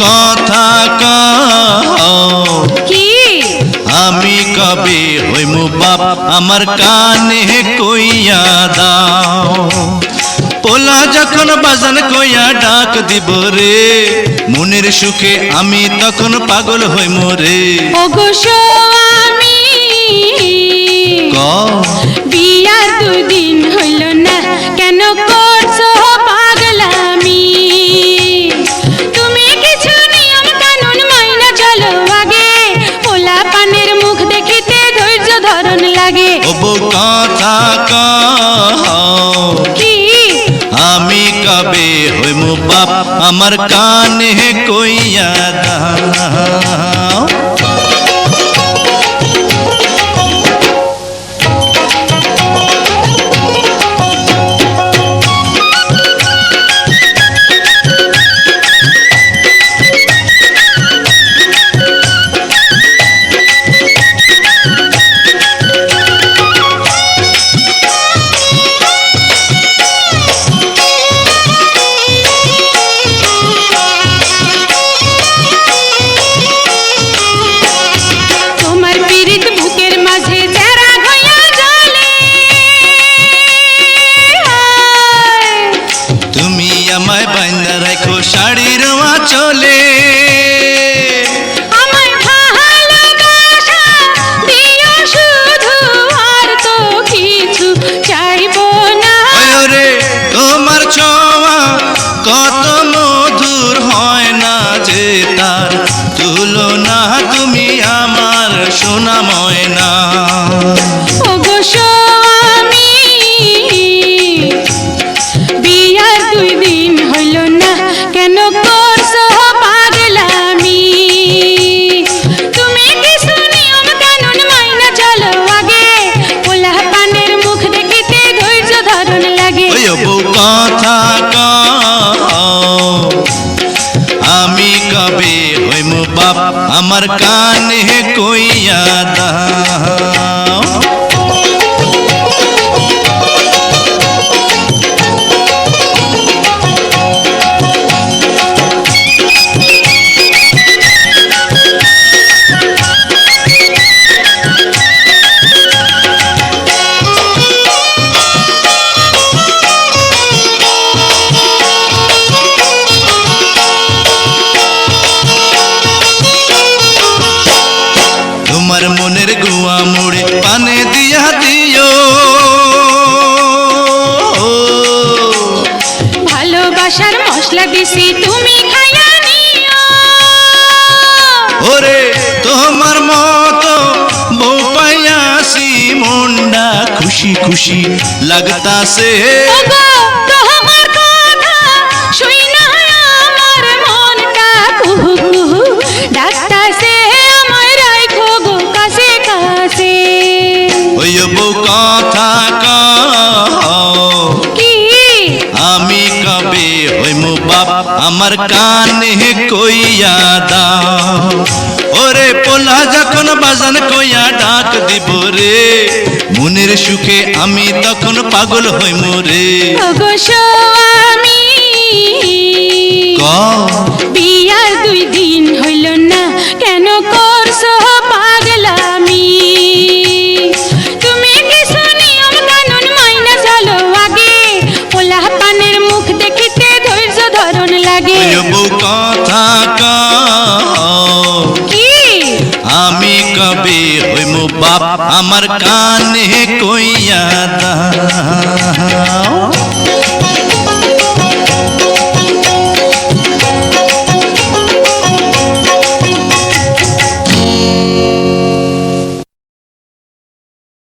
কথা কি? আমি কবে হইমু বাপ? আমার কানে কইয়া দাও। পোলা যখন বাজান কইয়া ডাক দিব রে মনের সুখে আমি তখন পাগল হইমু রে। ওগো স্বামী কও বিয়ার দুদিন হইল না কেন করছ পাগলামি? তুমি কিছু নিয়ম কানুন মাইনা চলো আগে পোলা পানের মুখ দেখিতে ধৈর্য ধরন লাগে। হবু কথা কি কবে হইমু বাপ আমার কানে কইয়া দাও। চলে। তোমার ছোঁয়া কত মধুর হয় না যে তার তুলনা। তুমি আমার সোনা কবে হইমু বাপ আমার কানে কইয়া দাও ভালোবাসার মশলা দিছি তুমি খাইয়া নিও। ওরে তোমার মতো বউ পাইয়াছি মনটা খুশি খুশি লাগতাছে। তোমার কথা শুই না আমার মনটা কুহু কুহু ডাকতাছে আমায় রাখো গো কাছে কাছে। ওই বউ কথা আমার কানে কইয়া দাও ওরে পোলা যখন বাজান কইয়া ডাক দিব রে মনের সুখে আমি তখন পাগল হই মোরে বিয়ার দুই দিন হইল কথা কও কি? আমি কবে হইম বাপ আমার কানে কইয়া দাও।